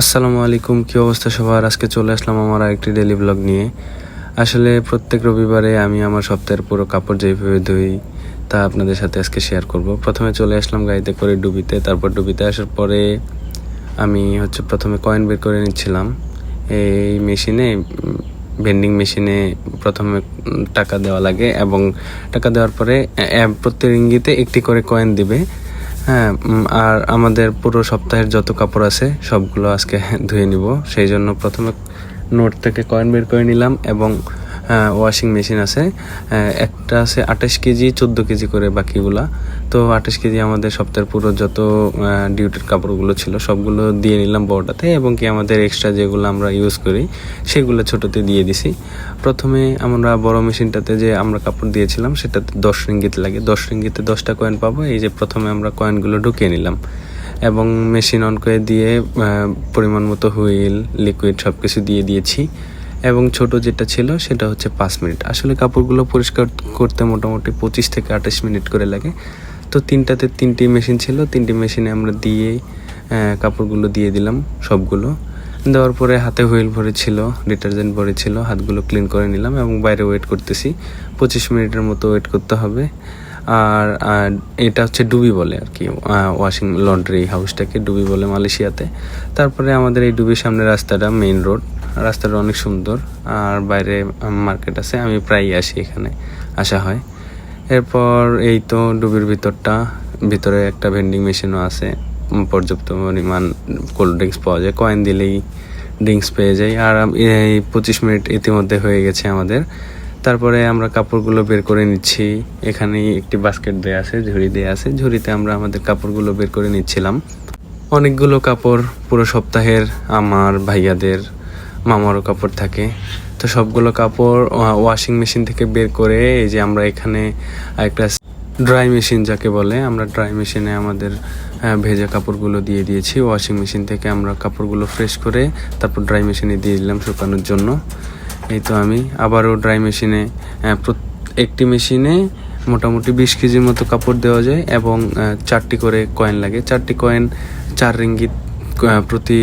আসসালামু আলাইকুম, কী অবস্থা সবার? আজকে চলে আসলাম আমার আরেকটি ডেলি ব্লগ নিয়ে। আসলে প্রত্যেক রবিবারে আমি আমার সপ্তাহের পুরো কাপড় যেভাবে ধুই, তা আপনাদের সাথে আজকে শেয়ার করব। প্রথমে চলে আসলাম গাড়িতে করে ডুবিতে। তারপর ডুবিতে আসার পরে আমি হচ্ছে প্রথমে কয়েন বের করে নিচ্ছিলাম। এই মেশিনে ভেন্ডিং মেশিনে প্রথমে টাকা দেওয়া লাগে এবং টাকা দেওয়ার পরে প্রত্যেক রিঙ্গিতে একটি করে কয়েন দিবে। হ্যাঁ আর আমাদের পুরো সপ্তাহের যত কাপড় আছে, সবগুলো আজকে ধুয়ে নিব। সেই জন্য প্রথমে নোট থেকে কয়েন বের করে নিলাম এবং ওয়াশিং মেশিন আছে। একটা আছে আঠাশ কেজি, চোদ্দ কেজি করে বাকিগুলা। তো আঠাশ কেজি আমাদের সপ্তাহের পুরো যত ডিউটির কাপড়গুলো ছিল, সবগুলো দিয়ে নিলাম বড়টাতে এবং কি আমাদের এক্সট্রা যেগুলো আমরা ইউজ করি, সেগুলো ছোটোতে দিয়ে দিছি। প্রথমে আমরা বড় মেশিনটাতে যে আমরা কাপড় দিয়েছিলাম, সেটাতে দশ রিঙ্গিত লাগে। দশ রিঙ্গিতে দশটা কয়েন পাবো, এই যে প্রথমে আমরা কয়েনগুলো ঢুকিয়ে নিলাম। এবং মেশিন অন করে দিয়ে পরিমাণ মতো হুইল লিকুইড সব কিছু দিয়ে দিয়েছি। এবং ছোট যেটা ছিল সেটা হচ্ছে পাঁচ মিনিট। আসলে কাপড়গুলো পরিষ্কার করতে মোটামুটি পঁচিশ থেকে আঠাশ মিনিট করে লাগে। তো তিনটাতে তিনটি মেশিন ছিল, তিনটি মেশিনে আমরা দিয়ে কাপড়গুলো দিয়ে দিলাম সবগুলো। দেওয়ার পরে হাতে হুইল ভরে ছিল, ডিটারজেন্ট ভরে ছিল, হাতগুলো ক্লিন করে নিলাম এবং বাইরে ওয়েট করতেছি। পঁচিশ মিনিটের মতো ওয়েট করতে হবে। আর এটা হচ্ছে ডুবি বলে আর কি ওয়াশিং লন্ড্রি হাউসটাকে ডুবি বলে মালয়েশিয়াতে। তারপরে আমাদের এই ডুবির সামনে রাস্তাটা মেইন রোড রাস্তাটা অনেক সুন্দর, আর বাইরে মার্কেট আছে, আমি প্রায়ই আসি এখানে, আসা হয়। এরপর এই তো ডুবির ভিতরটা, ভিতরে একটা ভেন্ডিং মেশিনও আছে, পর্যাপ্ত পরিমাণ কোল্ড ড্রিঙ্কস পাওয়া যায় কয়েন দিলেই ড্রিঙ্কস পেয়ে যাই, আর এই পঁচিশ মিনিট ইতিমধ্যে হয়ে গেছে আমাদের। তারপরে আমরা কাপড়গুলো বের করে নিচ্ছি, এখানেই একটি বাস্কেট দেয়া আছে, ঝুড়ি দেয়া আছে, ঝুড়িতে আমরা আমাদের কাপড়গুলো বের করে নিচ্ছিলাম। অনেকগুলো কাপড় পুরো সপ্তাহের আমার ভাইয়াদের মামারও কাপড় থাকে। তো সবগুলো কাপড় ওয়াশিং মেশিন থেকে বের করে এই যে আমরা এখানে একটা ড্রাই মেশিন যাকে বলে, আমরা ড্রাই মেশিনে আমাদের ভেজা কাপড়গুলো দিয়ে দিয়েছি। ওয়াশিং মেশিন থেকে আমরা কাপড়গুলো ফ্রেশ করে তারপর ড্রাই মেশিনে দিয়ে দিলাম শুকানোর জন্য। এই তো আমি আবারও ড্রাই মেশিনে একটি মেশিনে মোটামুটি বিশ কেজির মতো কাপড় দেওয়া যায় এবং চারটি করে কয়েন লাগে। চারটি কয়েন চার রিঙ্গিত প্রতি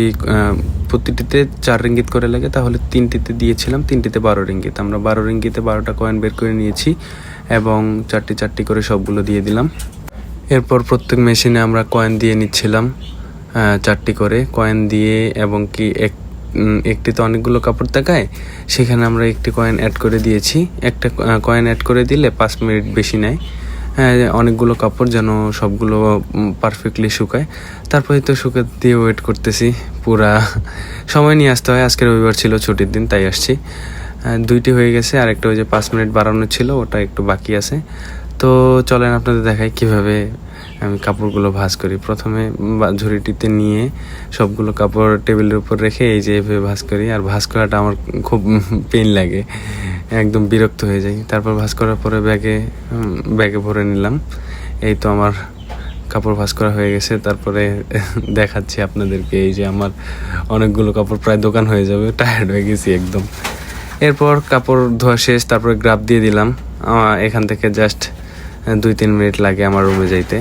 প্রতিটিতে চার রিঙ্গিত করে লাগে, তাহলে তিনটিতে দিয়েছিলাম, তিনটিতে বারো রিঙ্গিত। আমরা বারো রিঙ্গিতে বারোটা কয়েন বের করে নিয়েছি এবং চারটি চারটি করে সবগুলো দিয়ে দিলাম। এরপর প্রত্যেক মেশিনে আমরা কয়েন দিয়ে নিচ্ছিলাম চারটি করে। কয়েন দিয়ে এবং কি এক একটিতে অনেকগুলো কাপড় দেখায়, সেখানে আমরা একটি কয়েন অ্যাড করে দিয়েছি। একটা কয়েন অ্যাড করে দিলে পাঁচ মিনিট বেশি নেয়। অনেকগুলো কাপড় যেন সবগুলো পারফেক্টলি শুকায়। তারপরে তো শুকে দিয়ে ওয়েট করতেছি, পুরা সময় নিয়ে আসতে হয়। আজকে রবিবার ছিল, ছুটির দিন, তাই আসছি। দুইটি হয়ে গেছে আর একটা ওই যে পাঁচ মিনিট বাড়ানো ছিল, ওটা একটু বাকি আছে। তো চলেন আপনাদের দেখাই কীভাবে আমি কাপড়গুলো ভাঁজ করি। প্রথমে ঝুড়িটিতে নিয়ে সবগুলো কাপড় টেবিলের উপর রেখে এই যে এভাবে ভাঁজ করি। আর ভাঁজ করাটা আমার খুব পেন লাগে। একদম বিরক্ত হয়ে যাই। তারপর ভাঁজ করার পরে ব্যাগে ব্যাগে ভরে নিলাম। এই তো আমার কাপড় ভাঁজ করা হয়ে গেছে। তারপরে দেখাচ্ছি আপনাদেরকে। এই যে আমার অনেকগুলো কাপড় প্রায় দোকান হয়ে যাবে। টায়ার্ড হয়ে গেছি একদম। এরপর কাপড় ধোয়া শেষ, তারপরে গ্রাফ দিয়ে দিলাম। এখান থেকে জাস্ট দুই তিন মিনিট লাগে আমার রুমে যাইতে।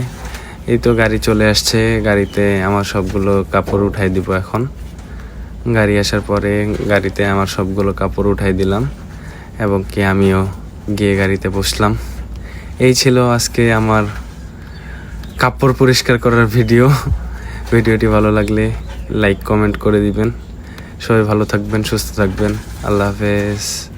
এই তো গাড়ি চলে আসছে। গাড়িতে আমার সবগুলো কাপড় উঠাই দিব এখন। গাড়ি আসার পরে গাড়িতে আমার সবগুলো কাপড় উঠাই দিলাম। এবং কি আমিও গিয়ে গাড়িতে বসলাম। এই ছিল আজকে আমার কাপড় পরিষ্কার করার ভিডিও। ভিডিওটি ভালো লাগলে লাইক কমেন্ট করে দিবেন। সবাই ভালো থাকবেন, সুস্থ থাকবেন। আল্লাহ হাফেজ।